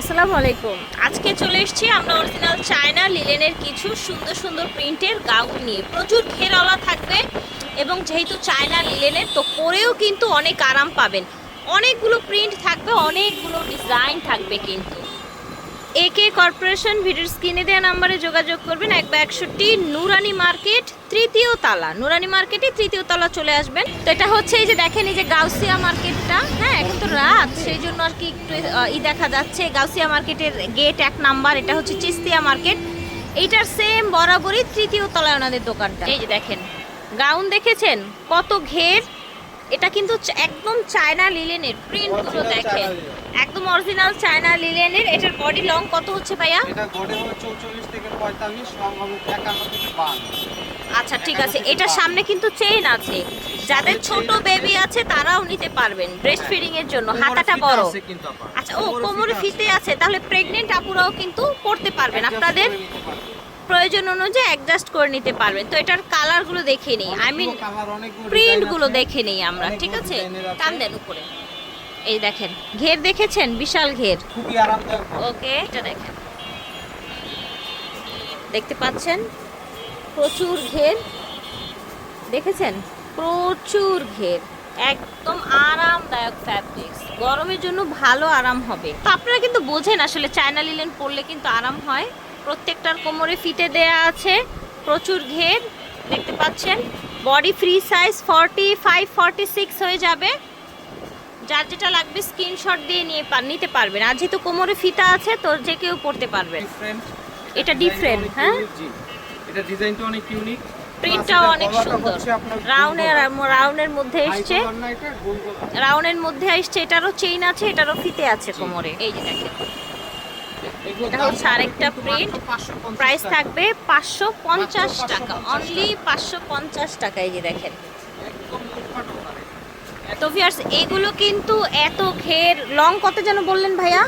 আসসালামু আলাইকুম। আজকে চলে এসেছি আমরা অরিজিনাল চায়না লিলেনের কিছু সুন্দর সুন্দর প্রিন্টের গাউন নিয়ে। প্রচুর ঘেরওয়ালা থাকবে এবং যেহেতু চায়না লিলেনের তো পরেও কিন্তু অনেক আরাম পাবেন। অনেকগুলো প্রিন্ট থাকবে, অনেকগুলো ডিজাইন থাকবে কিন্তু। একে কর্পোরেশন ভিডিওর স্ক্রিনে দেওয়া নাম্বারে যোগাযোগ করবেন। এক বা একষট্টি নুরানি মার্কেট, তৃতীয় তালা। নুরানি মার্কেটে তৃতীয় তলা চলে আসবেন। তো এটা হচ্ছে এই যে দেখেন, এই যে গাউসিয়া মার্কেটটা। হ্যাঁ এখন তো রাত। সেই জন্য আর কি একটু ই দেখা যাচ্ছে। গাউসিয়া মার্কেটের গেট এক নাম্বার, এটা হচ্ছে চিস্তিয়া মার্কেট। এইটার সেম বরাবরই তৃতীয় তলায় ওনাদের দোকানটা। এই যে দেখেন, গাউন দেখেছেন? কত ঘের। এটা কিন্তু একদম চায়না লিলেনের প্রিন্টগুলো দেখেন। একদম অরিজিনাল চায়না লিলেনের। এটার বডি লং কত হচ্ছে ভাইয়া? এটা গড়ে হবে চৌচল্লিশ থেকে পঁয়তাল্লিশ রং হবে একান্ন থেকে বান্ন। আচ্ছা ঠিক আছে। এটার সামনে কিন্তু চেইন আছে। যাদের ছোট বেবি আছে তারাও নিতে পারবেন ব্রেস্ট ফিডিং এর জন্য। হাতাটা বড়। আচ্ছা ও কোমরে ফিতে আছে। তাহলে প্রেগনেন্ট আপুরাও কিন্তু পড়তে পারবেন। আপনাদের প্রয়োজন অনুযায়ী অ্যাডজাস্ট করে নিতে পারবেন তো এটার কালারগুলো দেখে নিই। আই মিন প্রিন্টগুলো দেখে নিই আমরা, ঠিক আছে? টান দেন উপরে। এই দেখেন, ঘের দেখেছেন? বিশাল ঘের। ওকে, এটা দেখেন। দেখতে পাচ্ছেন? প্রচুর ঘের। দেখেছেন? প্রচুর ঘের। একদম আরামদায়ক ফ্যাব্রিক্স গরমের জন্য ভালো আরাম হবে। তো আপনারা কিন্তু বোঝেন আসলে চায়না লিলেন পরলে কিন্তু আরাম হয়। প্রত্যেকটার কোমরে ফিতে দেয়া আছে। প্রচুর ঘের দেখতে পাচ্ছেন? Body free size forty five forty six হয়ে যাবে। যার যেটা লাগবে স্ক্রিনশট দিয়ে নিয়ে নিতে পারবেন। আর যেহেতু কোমরে ফিতা আছে তো যে কেউ পড়তে পারবেন। এটা ডিফারেন্ট হ্যাঁ? এটা ডিজাইনটা অনেক ইউনিক প্রিন্টটাও অনেক সুন্দর। রাউনের রাউনের মধ্যে এসছে। রাউনের মধ্যে এসছে। এটারও চেইন আছে এটারও ফিতে আছে কোমরে। এই যে দেখেন। এটা হচ্ছে আরেকটা print, প্রাইস থাকবে পাঁচশো পঞ্চাশ টাকা। অনলি পাঁচশো পঞ্চাশ টাকা এই দেখেন। তো ভিয়ার্স এগুলো কিন্তু এত ঘের লং কত যেন বললেন ভাইয়া?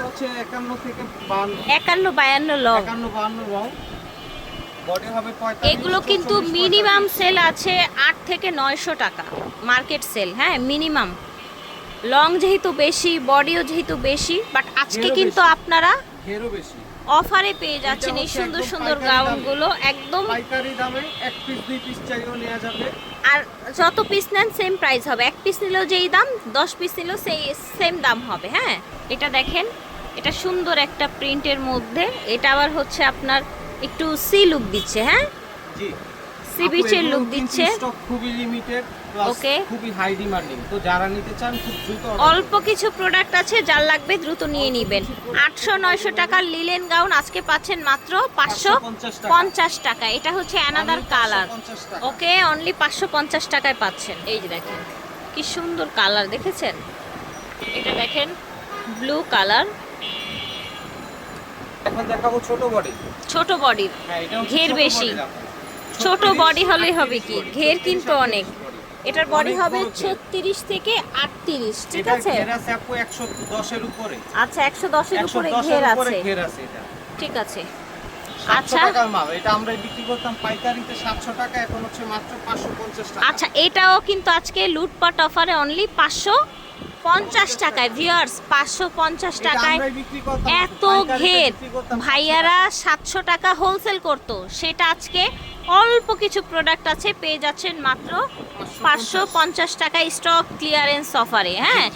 একান্ন বায়ান্ন লং এগুলো কিন্তু মিনিমাম সেল আছে আট থেকে নয়শো টাকা। মার্কেট সেল হ্যাঁ মিনিমাম লং যেহেতু বেশি বডিও যেহেতু বেশি বাট আজকে কিন্তু আপনারা অফারে পেয়ে যাচ্ছেন এই সুন্দর সুন্দর। গাউনগুলো একদম পাইকারি দামে এক পিস দুই পিস চাইলেও নেওয়া যাবে। আর যত পিস নেন সেম প্রাইস হবে। এক পিস নিলেও যেই দাম দশ পিস নিলেও সেই সেম দাম হবে হ্যাঁ? এটা দেখেন এটা সুন্দর একটা প্রিন্টের মধ্যে। এটা আবার হচ্ছে আপনার একটু সি লুক দিচ্ছে হ্যাঁ? সি বিচের লুক দিচ্ছে। খুবই লিমিটেড Okay. খুবই হাই ডিমান্ডিং তো যারা নিতে চান খুব দ্রুত অল্প কিছু প্রোডাক্ট আছে যার লাগবে দ্রুত নিয়ে নেবেন। আটশো নয়শো টাকার লিলেন গাউন আজকে পাচ্ছেন মাত্র পাঁচশো 550 টাকা। পঞ্চাশ টাকা। এটা হচ্ছে অ্যানাদার কালার ওকে অনলি পাঁচশো পঞ্চাশ টাকায় পাচ্ছেন। এই যে দেখেন কি সুন্দর কালার দেখেছেন? এটা দেখেন ব্লু কালার এখন দেখাবো ছোট বডি ছোট হ্যাঁ ঘের বেশি। ছোট 36, body হলেই হবে কি? ঘের কিন্তু অনেক। এটার বডি হবে বড় ঘের। ছত্রিশ থেকে আটত্রিশ ঠিক আছে? ঘের আছে আপু 110 এর উপরে। আচ্ছা একশো দশের উপরে 110 ঘের এর উপরে আছে। ঘের আছে এটা। ঠিক আছে। আচ্ছা। টাকা মাল এটা আমরা বিক্রি করতাম পাইকারিতে 700 টাকা এখন হচ্ছে মাত্র 550 টাকা। আচ্ছা এটাও কিন্তু আজকে লুটপাট অফারে অনলি পাঁচশো পঞ্চাশ টাকায় ভিউয়ার্স পাঁচশো পঞ্চাশ টাকায় এত ঘের বিক্রি করতাম 700 ভাইয়ারা সাতশো টাকা হোলসেল করতো। সেটা আজকে অল্প কিছু প্রোডাক্ট আছে পেয়ে যাচ্ছেন মাত্র পাঁচশো পঞ্চাশ। টাকা স্টক ক্লিয়ারেন্স অফারে হ্যাঁ?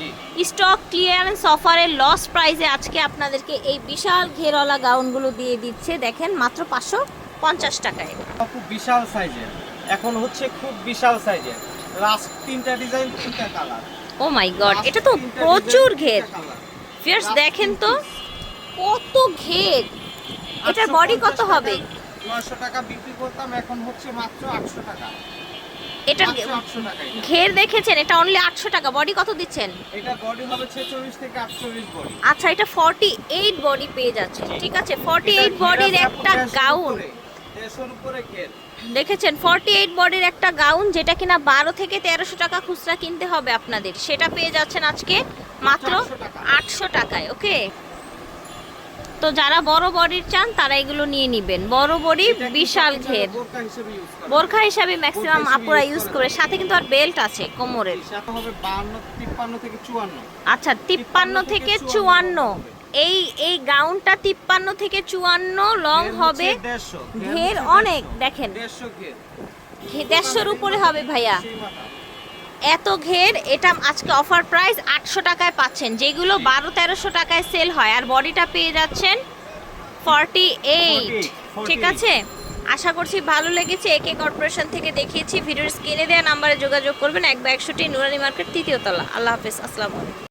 স্টক ক্লিয়ারেন্স অফারে লস প্রাইসে আজকে আপনাদেরকে এই বিশাল ঘেরওয়ালা গাউনগুলো দিয়ে দিচ্ছে। দেখেন মাত্র পাঁচশো পঞ্চাশ টাকায়। খুব বিশাল সাইজের এখন হচ্ছে খুব বিশাল সাইজের লাস্ট তিনটা ডিজাইন তিনটা কালার ও মাই গড এটা তো প্রচুর ঘের। ফিয়ার্স দেখেন তো কত ঘের। এটার বডি কত হবে? নয়শো টাকা বিক্রি করতাম এখন হচ্ছে মাত্র আটশো টাকা। এটা। ঘের দেখেছেন এটা অনলি আটশো টাকা। বডি কত দিচ্ছেন? এটা বডি হবে ছেচল্লিশ থেকে আটচল্লিশ বডি আচ্ছা এটা ফর্টি এইট বডি পেয়ে যাচ্ছে। ঠিক আছে ফর্টি এইট বডির একটা গাউন দেখেছেন ফর্টি এইট বডির একটা গাউন যেটা কিনা বারো থেকে তেরোশো টাকা খুচরা কিনতে হবে আপনাদের। সেটা পেয়ে যাচ্ছেন আজকে মাত্র আটশো টাকায় ওকে তো যারা বড় বডির চান তারা এগুলো নিয়ে নিবেন। বড় বডি বিশাল ঘের। বোরখা হিসাবে ম্যাক্সিমাম আপুরা ইউজ করে। সাথে কিন্তু আর বেল্ট আছে কোমরের। বাহান্ন তিপ্পান্ন থেকে চুয়ান্ন। আচ্ছা তিপ্পান্ন থেকে চুয়ান্ন এই এই গাউনটা তিপ্পান্ন থেকে চুয়ান্ন লং হবে। হচ্ছে 150, ঘের অনেক, 150, দেখেন। 150 ঘের। দেড়শোর উপরে হবে ভাইয়া। এত ঘের এটা আজকে অফার প্রাইস আটশো টাকায় পাচ্ছেন। যেগুলো বারো তেরোশো টাকায় সেল হয়। আর বডিটা পেয়ে যাচ্ছেন ফর্টি এইট 48, ঠিক আছে? আশা করছি ভালো লেগেছে। একে কর্পোরেশন থেকে দেখিয়েছি। ভিডিওর স্ক্রিনে দেওয়া নাম্বারে যোগাযোগ করবেন। এক বা একশোটি নুরানি মার্কেট তৃতীয় তলা। আল্লাহ হাফেজ। আসসালামু আলাইকুম।